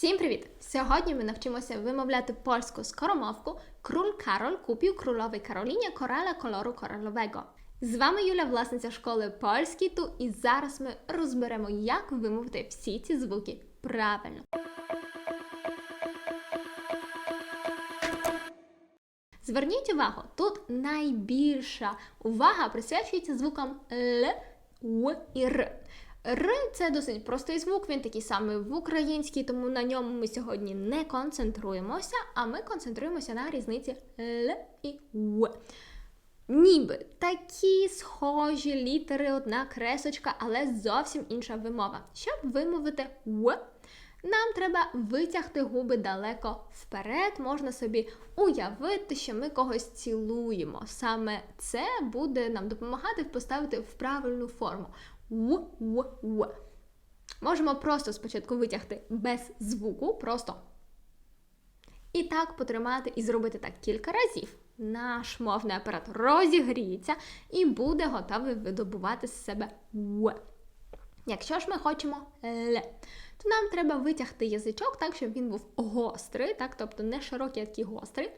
Всім привіт! Сьогодні ми навчимося вимовляти польську скоромовку Król Karol kupił królowej Karolinie korale koloru koralowego. З вами Юля, власниця школи польський ту, і зараз ми розберемо, як вимовити всі ці звуки правильно. Зверніть увагу, тут найбільша увага присвячується звукам Л, В і Р. Р це досить простий звук, він такий самий в українській, тому на ньому ми сьогодні не концентруємося, а ми концентруємося на різниці Л і В. Ніби такі схожі літери, одна кресочка, але зовсім інша вимова. Щоб вимовити В, нам треба витягти губи далеко вперед. Можна собі уявити, що ми когось цілуємо. Саме це буде нам допомагати поставити в правильну форму. В. Можемо просто спочатку витягти без звуку, просто. І так потримати і зробити так кілька разів. Наш мовний апарат розігріється і буде готовий видобувати з себе В. Якщо ж ми хочемо Л, то нам треба витягти язичок так, щоб він був гострий, так, тобто не широкий, а такий гострий.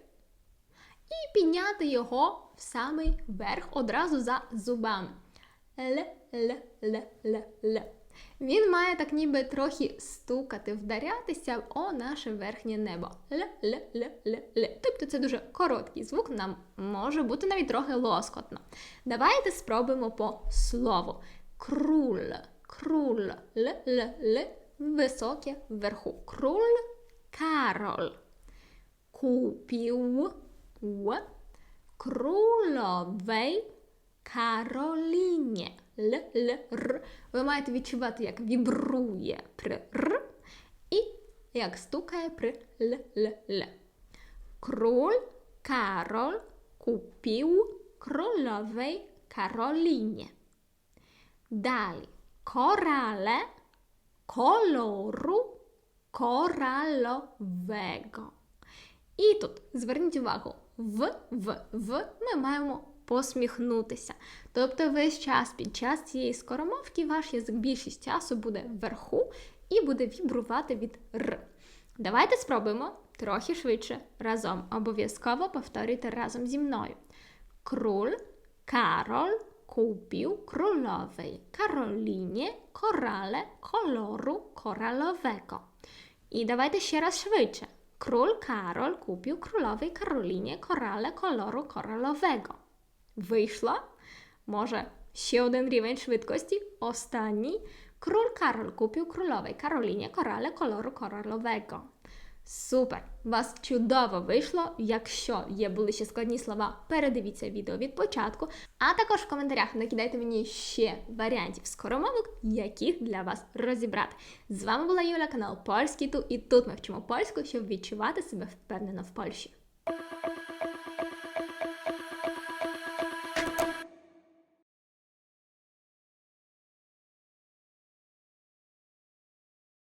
І підняти його в самий верх одразу за зубами. Л, Л, Л, Л, Л. Він має так ніби трохи стукати, вдарятися о наше верхнє небо. Л, Л, Л, Л, Л. Тобто це дуже короткий звук, нам може бути навіть трохи лоскотно. Давайте спробуємо по слову. Круль, круль, Л, Л, Л, високе вверху. Круль, Кароль. Купів в круловій Кароліні. Л, Л, Р. Ви маєте відчувати, як вібрує при Р і як стукає при Л, Л, Л. Кроль Кароль купив кроловій Кароліні. Далі корале кольору коралового. І тут зверніть увагу, в, в, в ми маємо посміхнутися. Тобто весь час під час цієї скоромовки ваш язик більшість часу буде вверху і буде вібрувати від Р. Давайте спробуємо трохи швидше разом. Обов'язково повторюйте разом зі мною. Круль Кароль kupił królowej Karolinie korale koloru koralowego. І давайте ще раз швидше. Król Karol kupił królowej Karolinie korale koloru koralowego. Вийшло? Може, ще один рівень швидкості. Останній. Król Karol kupił królowej Karolinie korale koloru koralowego. Супер! Вас чудово вийшло. Якщо є були ще складні слова, передивіться відео від початку. А також в коментарях накидайте мені ще варіантів скоромовок, яких для вас розібрати. З вами була Юля, канал Польський Ту, і тут ми вчимо польську, щоб відчувати себе впевнено в Польщі.